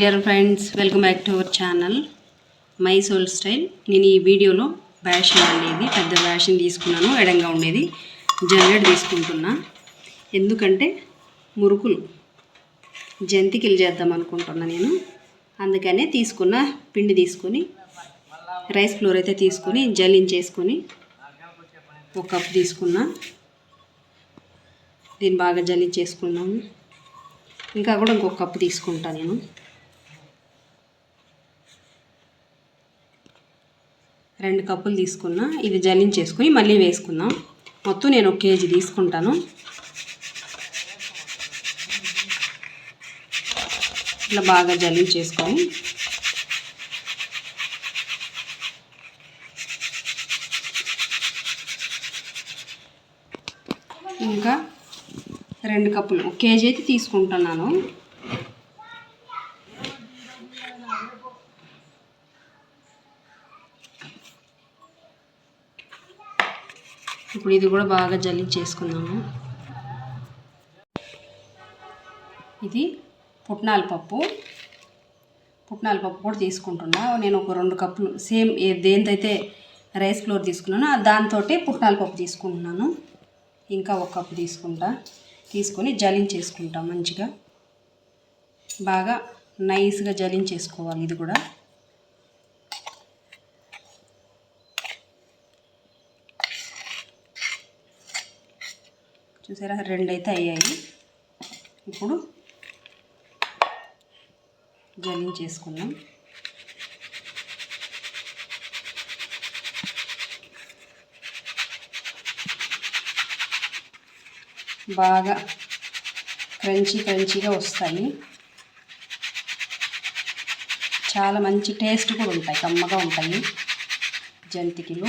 Dear friends welcome back to our channel my soul style నేను ఈ వీడియోలో బ్యాషన్ అనేది పెద్ద బ్యాషన్ తీసుకున్నాను ఎడంగా ఉండేది. జల్లెడ్ తీసుకుంటున్నా. ఎందుకంటే మురుకులు జంతికలు చేద్దాం అనుకుంటున్నా నేను. అందుకనే తీసుకున్న పిండి తీసుకొని రైస్ ఫ్లోర్ అయితే తీసుకొని జల్లించేసుకొని ఒక కప్ తీసుకున్నా. దీన్ని బాగా జల్లించేసుకున్నాము. ఇంకా కూడా ఇంకొక కప్పు తీసుకుంటా నేను. రెండు కప్పులు తీసుకున్నా ఇది జల్లించేసుకుని మళ్ళీ వేసుకుందాం. మొత్తం నేను ఒక కేజీ తీసుకుంటాను. ఇట్లా బాగా జల్లించేసుకొని ఇంకా రెండు కప్పులు ఒక కేజీ అయితే తీసుకుంటున్నాను. ఇప్పుడు ఇది కూడా బాగా జల్లించేసుకుందాము ఇది పుట్నాల పప్పు. పుట్నాల పప్పు కూడా తీసుకుంటున్నా. నేను ఒక రెండు కప్పులు సేమ్ ఏ రైస్ ఫ్లోర్ తీసుకున్నానో దాంతో పుట్నాల పప్పు తీసుకుంటున్నాను. ఇంకా ఒక కప్పు తీసుకుంటా. తీసుకొని జలించేసుకుంటా మంచిగా. బాగా నైస్గా జలించేసుకోవాలి ఇది కూడా. చూసారా? రెండు అయితే అయ్యాయి. ఇప్పుడు జల్లించేసుకుందాం. బాగా క్రంచీ క్రంచీగా వస్తాయి. చాలా మంచి టేస్ట్ కూడా ఉంటాయి. కమ్మగా ఉంటాయి. జంతికలు.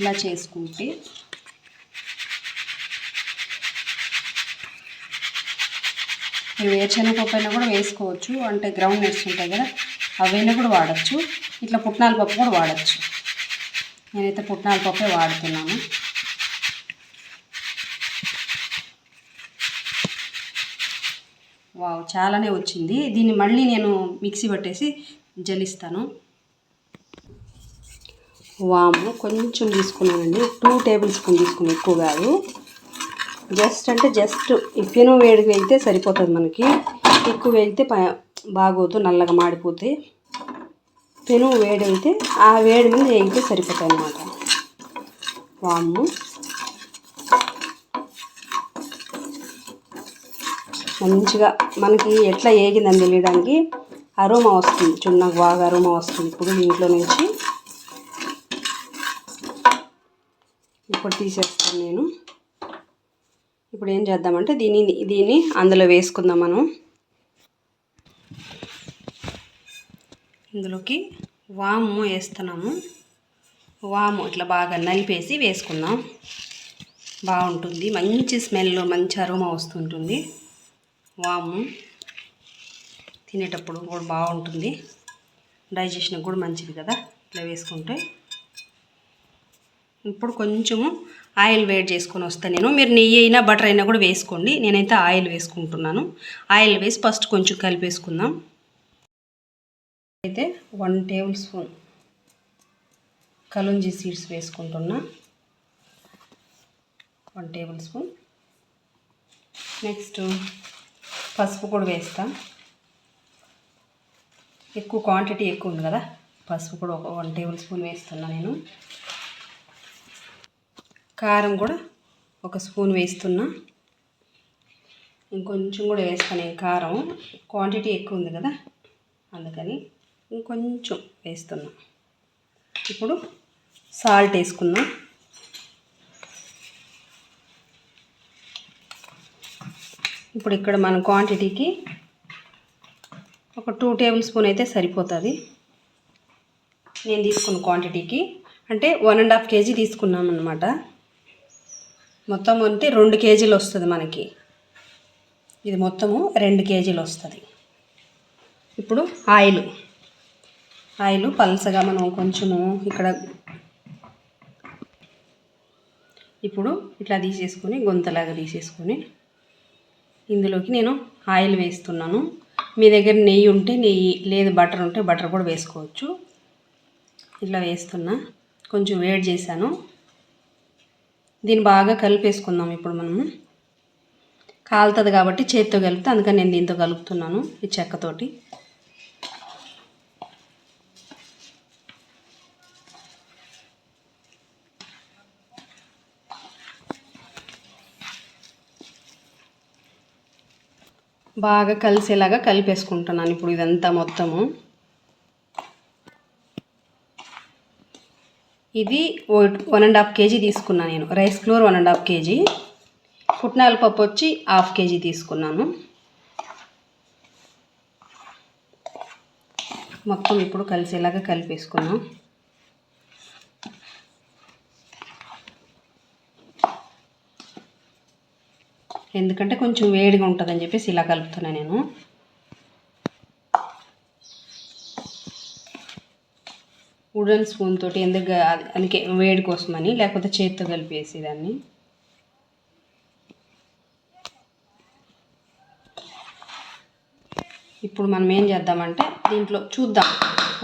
ఇలా చేసుకుంటే వేరుశనగపప్పు అయినా కూడా వేసుకోవచ్చు. అంటే గ్రౌండ్ నట్స్ ఉంటాయి కదా అవైనా కూడా వాడచ్చు. ఇట్లా పుట్నాల పప్పు కూడా వాడచ్చు. నేనైతే పుట్నాల పప్పే వాడుతున్నాను. వావ్ చాలానే వచ్చింది. దీన్ని మళ్ళీ నేను మిక్సీ పట్టేసి జలిస్తాను వాము కొంచెం తీసుకున్నానండి. టూ టేబుల్ స్పూన్ తీసుకుని ఎక్కువ కాదు. జస్ట్ అంటే జస్ట్ పెను వేడిగా అయితే సరిపోతుంది మనకి. ఎక్కువ వేడితే ప- బాగోదు నల్లగా మాడిపోతే. పెను వేడి అయితే ఆ వేడి మీద వేగితే సరిపోతాయి అన్నమాట. వాము మంచిగా మనకి ఎట్లా ఏగిందని తెలియడానికి అరోమా వస్తుంది. చున్నాకు బాగా అరోమా వస్తుంది ఇప్పుడు ఇంట్లో నుంచి. ఇప్పుడు తీసేస్తాను నేను. ఇప్పుడు ఏం చేద్దామంటే దీని దీన్ని అందులో వేసుకుందాం మనం. ఇందులోకి వాము వేస్తున్నాము. వాము ఇట్లా బాగా నలిపేసి వేసుకుందాం. బాగుంటుంది. మంచి స్మెల్ మంచి అరోమా వస్తుంటుంది. వాము తినేటప్పుడు కూడా బాగుంటుంది. డైజెషన్ కూడా మంచిది కదా. ఇట్లా వేసుకుంటే. ఇప్పుడు కొంచెము ఆయిల్ వేడి చేసుకొని వస్తాను నేను. మీరు నెయ్యి అయినా బటర్ అయినా కూడా వేసుకోండి. నేనైతే ఆయిల్ వేసుకుంటున్నాను. ఆయిల్ వేసి ఫస్ట్ కొంచెం కలిపేసుకుందాం. అయితే వన్ టేబుల్ స్పూన్ కలుంజి సీడ్స్ వేసుకుంటున్నా. One tablespoon. నెక్స్ట్ పసుపు కూడా వేస్తాం. ఎక్కువ క్వాంటిటీ ఎక్కువ ఉంది కదా. పసుపు కూడా ఒక వన్ టేబుల్ స్పూన్ వేస్తున్నా నేను. కారం కూడా ఒక స్పూన్ వేస్తున్నా. ఇంకొంచెం కూడా వేస్తాను నేను కారం. క్వాంటిటీ ఎక్కువ ఉంది కదా అందుకని ఇంకొంచెం వేస్తున్నా. ఇప్పుడు సాల్ట్ వేసుకున్నా. ఇప్పుడు ఇక్కడ మన క్వాంటిటీకి ఒక టూ టేబుల్ స్పూన్ అయితే సరిపోతుంది. నేను తీసుకున్న క్వాంటిటీకి అంటే వన్ అండ్ హాఫ్ కేజీ తీసుకున్నాం అనమాట మొత్తం అంటే రెండు కేజీలు వస్తుంది మనకి. ఇది మొత్తము రెండు కేజీలు వస్తుంది. ఇప్పుడు ఆయిల్. ఆయిల్ పలసగా మనం కొంచెము ఇక్కడ ఇప్పుడు ఇట్లా తీసేసుకొని గొంతలాగా తీసేసుకొని ఇందులోకి నేను ఆయిల్ వేస్తున్నాను. మీ దగ్గర నెయ్యి ఉంటే నెయ్యి లేదు బటర్ ఉంటే బటర్ కూడా వేసుకోవచ్చు. ఇట్లా వేస్తున్నా. కొంచెం వేడి చేశాను. దీన్ని బాగా కలిపేసుకుందాం ఇప్పుడు మనము. కాలుతుంది కాబట్టి చేతితో కలిపితే అందుకని నేను దీంతో కలుపుతున్నాను ఈ చెక్కతోటి. బాగా కలిసేలాగా కలిపేసుకుంటున్నాను ఇప్పుడు ఇదంతా మొత్తము. ఇది వన్ అండ్ హాఫ్ కేజీ తీసుకున్నాను నేను. Rice flour one and half KG పుట్నాల పప్పు వచ్చి హాఫ్ కేజీ తీసుకున్నాను. మొత్తం ఇప్పుడు కలిసేలాగా కలిపేసుకున్నాం ఎందుకంటే కొంచెం వేడిగా ఉంటుందని చెప్పేసి ఇలా కలుపుతున్నా నేను. వుడెన్ స్పూన్ తోటి ఎందుకు అందుకే వేడి కోసమని లేకపోతే చేతితో కలిపేసి దాన్ని ఇప్పుడు మనం ఏం చేద్దామంటే దీంట్లో చూద్దాం.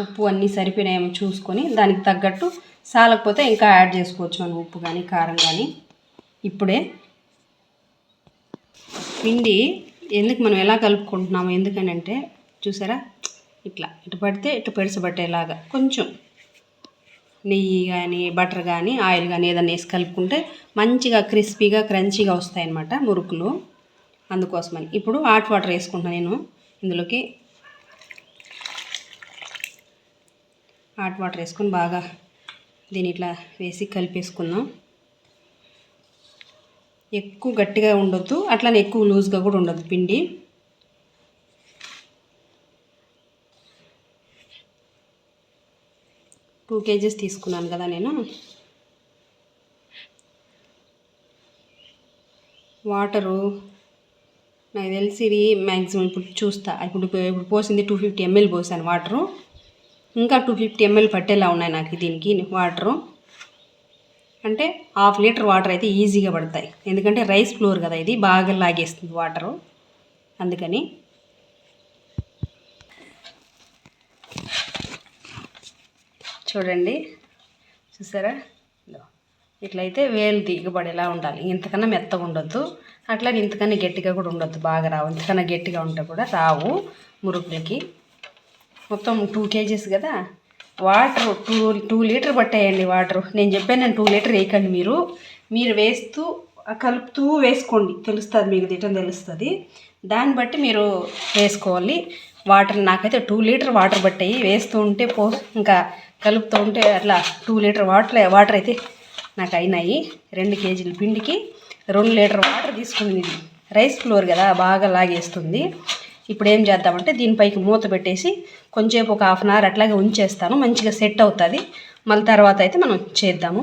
ఉప్పు అన్నీ సరిపోయినాయేమో చూసుకొని దానికి తగ్గట్టు సాలకపోతే ఇంకా యాడ్ చేసుకోవచ్చు మనం ఉప్పు కానీ కారం కానీ ఇప్పుడే పిండి ఎందుకు మనం ఎలా కలుపుకుంటున్నాము? ఎందుకనంటే చూసారా? ఇట్లా. ఇటు పడితే ఇటు పెడసబట్టేలాగా. కొంచెం నెయ్యి కానీ బటర్ కానీ ఆయిల్ కానీ ఏదైనా వేసి కలుపుకుంటే మంచిగా క్రిస్పీగా క్రంచీగా వస్తాయన్నమాట మురుకులు. అందుకోసమని ఇప్పుడు హాట్ వాటర్ వేసుకుంటున్నాను నేను ఇందులోకి. హాట్ వాటర్ వేసుకొని బాగా దీని ఇట్లా వేసి కలిపేసుకుందాం. ఎక్కువ గట్టిగా ఉండొద్దు అట్లనే ఎక్కువ లూజ్గా కూడా ఉండదు పిండి. టూ కేజీస్ తీసుకున్నాను కదా నేను. వాటరు నాకు తెలిసి ఇది మ్యాక్సిమం ఇప్పుడు చూస్తా. ఇప్పుడు ఇప్పుడు పోసింది టూ ఫిఫ్టీ ఎంఎల్ పోసాను వాటరు. ఇంకా టూ ఫిఫ్టీ ఎంఎల్ పట్టేలా ఉన్నాయి నాకు దీనికి వాటరు. అంటే హాఫ్ లీటర్ వాటర్ అయితే ఈజీగా పడతాయి. ఎందుకంటే రైస్ ఫ్లోర్ కదా ఇది బాగా లాగేస్తుంది వాటరు. అందుకని చూడండి. చూసారా? ఇట్లయితే వేలు దిగబడేలా ఉండాలి. ఇంతకన్నా మెత్తగా ఉండొద్దు. అట్లా ఇంతకన్నా గట్టిగా కూడా ఉండొద్దు. బాగా రావు. ఇంతకన్నా గట్టిగా ఉంటే కూడా రావు మురుకులకి. మొత్తం టూ కేజీస్ కదా? వాటర్ టూ టూ లీటర్ పట్టాయండి వాటర్. నేను చెప్పాను నేను టూ లీటర్ వేయకండి మీరు. మీరు వేస్తూ కలుపుతూ వేసుకోండి. తెలుస్తుంది మీకు తిట్టం తెలుస్తుంది. దాన్ని బట్టి మీరు వేసుకోవాలి. వాటర్ నాకైతే టూ లీటర్ వాటర్ పట్టాయి. వేస్తూ ఉంటే పో ఇంకా కలుపుతూ ఉంటే అట్లా టూ లీటర్ వాటర్ వాటర్ అయితే నాకు అయినాయి. రెండు కేజీల పిండికి రెండు లీటర్ వాటర్ తీసుకుంది రైస్ ఫ్లోర్ కదా బాగా లాగేస్తుంది. ఇప్పుడు ఏం చేద్దామంటే దీనిపైకి మూత పెట్టేసి కొంచెంసేపు ఒక హాఫ్ అన్ అవర్ అట్లాగే ఉంచేస్తాను. మంచిగా సెట్ అవుతుంది. మళ్ళీ తర్వాత అయితే మనం చేద్దాము.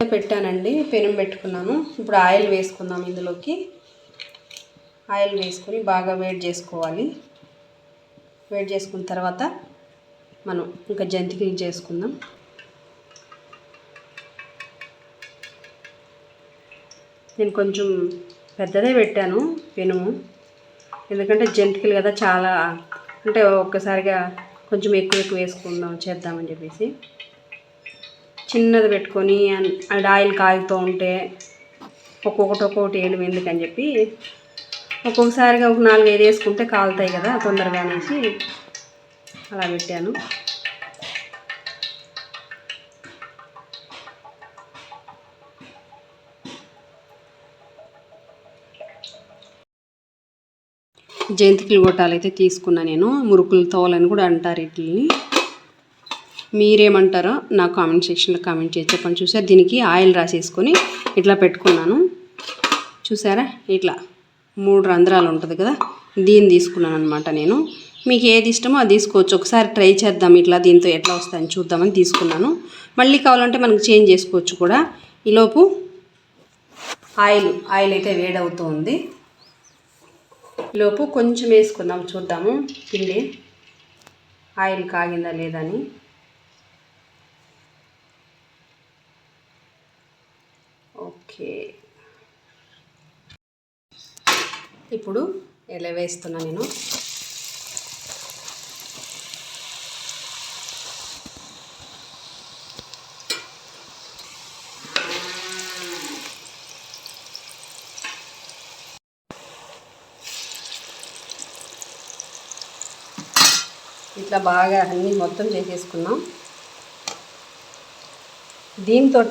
పెట్టానండి పెనం పెట్టుకున్నాను. ఇప్పుడు ఆయిల్ వేసుకుందాం ఇందులోకి. ఆయిల్ వేసుకొని బాగా వేడి చేసుకోవాలి. వేడి చేసుకున్న తర్వాత మనం ఇంకా జంతికలు చేసుకుందాం. నేను కొంచెం పెద్దదే పెట్టాను పెనుము. ఎందుకంటే జంతికలు కదా చాలా అంటే ఒక్కసారిగా కొంచెం ఎక్కువ ఎక్కువ వేసుకుందాం చేద్దామని చెప్పేసి. చిన్నది పెట్టుకొని అండ్ ఆయిల్ కాగుతూ ఉంటే ఒక్కొక్కటి ఒక్కొక్కటి వేయడం ఎందుకని చెప్పి ఒక్కొక్కసారిగా ఒక నాలుగు ఐదు వేసుకుంటే కాలుతాయి కదా తొందరగా అనేసి. అలా పెట్టాను. జంతికలు గొట్టాలు అయితే తీసుకున్నా నేను. మురుకులు తోలని కూడా అంటారు వీటిని మీరేమంటారో నా కామెంట్ సెక్షన్లో కామెంట్ చేసి చెప్పండి. చూసారు? దీనికి ఆయిల్ రాసేసుకొని ఇట్లా పెట్టుకున్నాను. చూసారా? ఇట్లా మూడు రంధ్రాలు ఉంటుంది కదా? దీన్ని తీసుకున్నాను అనమాట నేను. మీకు ఏది ఇష్టమో అది తీసుకోవచ్చు. ఒకసారి ట్రై చేద్దాం ఇట్లా దీంతో ఎట్లా వస్తాయని చూద్దామని తీసుకున్నాను. మళ్ళీ కావాలంటే మనకు చేంజ్ చేసుకోవచ్చు కూడా. ఈలోపు ఆయిల్ ఆయిల్ అయితే వేడవుతూ ఉంది. లోపు కొంచెం వేసుకుందాం చూద్దాము. పిండి ఆయిల్ కాగిందా లేదా అని. ఓకే. ఇప్పుడు ఎలా వేస్తున్నా నేను. ఇట్లా బాగా అన్నీ మొత్తం చేసేసుకున్నాం. దీంతో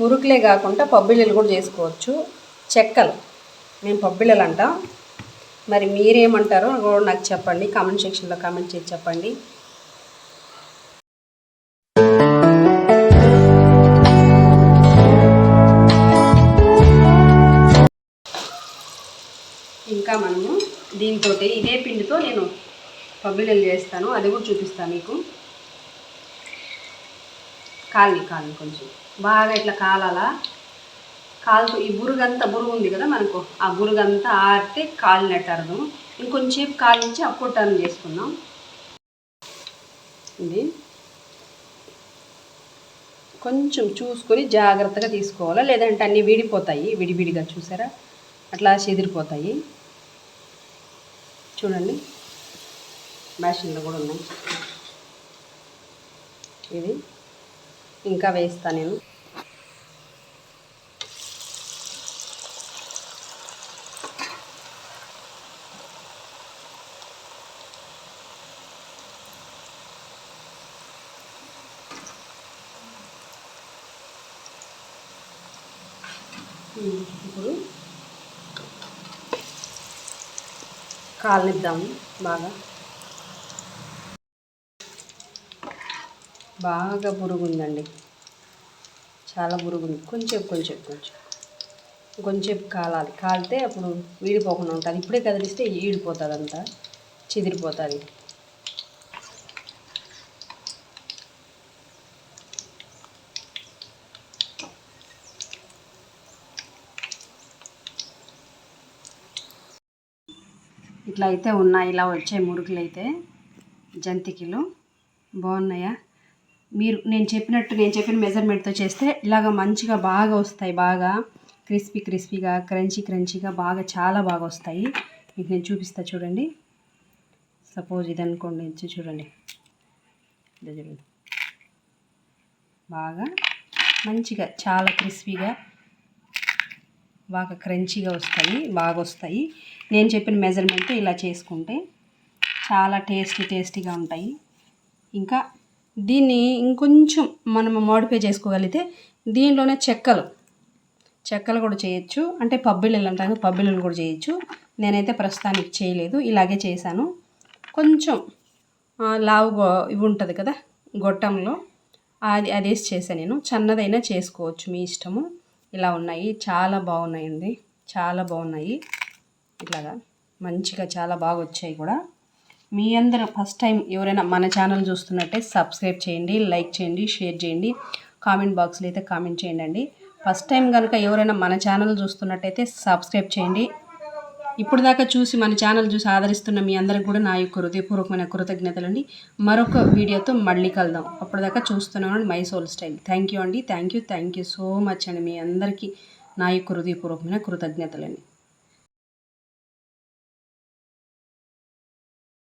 మురుకులే కాకుండా పబ్బిళ్ళలు కూడా చేసుకోవచ్చు. చెక్కలు. మేము పబ్బిళ్ళలు అంటాం మరి మీరేమంటారో కూడా నాకు చెప్పండి. కామెంట్ సెక్షన్లో కామెంట్ చేసి చెప్పండి. ఇంకా మనము దీంతో ఇదే పిండితో నేను పబ్బిళ్ళలు చేస్తాను. అది కూడా చూపిస్తాను మీకు. కాలి కాలి కొంచెం. బాగా ఇట్లా కాలాలా? కాలుతూ ఈ బురుగంతా బురుగు ఉంది కదా మనకు? ఆ బురుగంతా ఆడితే కాలినట్టు అర్థం. ఇంకొంచెంసేపు కాలించి అప్పుడు టర్న్ చేసుకుందాం. ఇది. కొంచెం చూసుకొని జాగ్రత్తగా తీసుకోవాలా? లేదంటే అన్నీ విడిపోతాయి. విడివిడిగా చూసారా? అట్లా చెదిరిపోతాయి. చూడండి. మ్యాషిన్లు కూడా ఉన్నాయి. ఇది ఇంకా వేస్తా నేను. ఇప్పుడు కాలనిద్దాము బాగా. బాగా బురుగుందండి. చాలా బురుగుంది. కొంచెం కొంచెం కొంచెం. కొంచెం కాలాలి. కాలితే అప్పుడు వీడిపోకుండా ఉంటుంది. ఇప్పుడే కదిలిస్తే ఈడిపోతుంది అంతా చిదిరిపోతుంది. ఇట్లా అయితే ఉన్నాయి. ఇలా వచ్చాయి మురుకులు అయితే జంతికలు. బాగున్నాయా? మీరు నేను చెప్పినట్టు నేను చెప్పిన మెజర్మెంట్తో చేస్తే ఇలాగ మంచిగా బాగా వస్తాయి బాగా క్రిస్పీ క్రిస్పీగా క్రంచీ క్రంచీగా బాగా చాలా బాగా వస్తాయి. మీకు నేను చూపిస్తా చూడండి. సపోజ్ ఇది అనుకోండి చూడండి చూడండి. బాగా మంచిగా చాలా క్రిస్పీగా బాగా క్రంచీగా వస్తాయి బాగా వస్తాయి. నేను చెప్పిన మెజర్మెంట్ ఇలా చేసుకుంటే చాలా టేస్టీ టేస్టీగా ఉంటాయి. ఇంకా దీన్ని ఇంకొంచెం మనం మోడిఫై చేసుకోగలిగితే దీనిలోనే చెక్కలు. చెక్కలు కూడా చేయొచ్చు. అంటే పబ్బిళ్ళు అంటాను పబ్బిళ్ళలు కూడా చేయొచ్చు. నేనైతే ప్రస్తుతానికి చేయలేదు. ఇలాగే చేశాను. కొంచెం లావు ఇవి ఉంటుంది కదా గొట్టంలో. అది అదేసి చేశాను నేను. చిన్నదైనా చేసుకోవచ్చు. మీ ఇష్టము. ఇలా ఉన్నాయి. చాలా బాగున్నాయండి. చాలా బాగున్నాయి. ఇట్లాగా. మంచిగా చాలా బాగా వచ్చాయి కూడా. మీ అందరూ ఫస్ట్ టైం ఎవరైనా మన ఛానల్ చూస్తున్నట్టే సబ్స్క్రైబ్ చేయండి లైక్ చేయండి షేర్ చేయండి. కామెంట్ బాక్స్లో అయితే కామెంట్ చేయండి ఫస్ట్ టైం కనుక ఎవరైనా మన ఛానల్ చూస్తున్నట్టయితే సబ్స్క్రైబ్ చేయండి. ఇప్పుడు దాకా చూసి మన ఛానల్ చూసి ఆదరిస్తున్న మీ అందరికి కూడా నా యొక్క హృదయపూర్వకమైన కృతజ్ఞతలు అండి మరొక వీడియోతో మళ్ళీ కలుదాం అప్పటిదాకా చూస్తున్నాను my soul style thank you అండి. Thank you thank you so much అండి మీ అందరికీ నా యొక్క హృదయపూర్వకమైన కృతజ్ఞతలండి.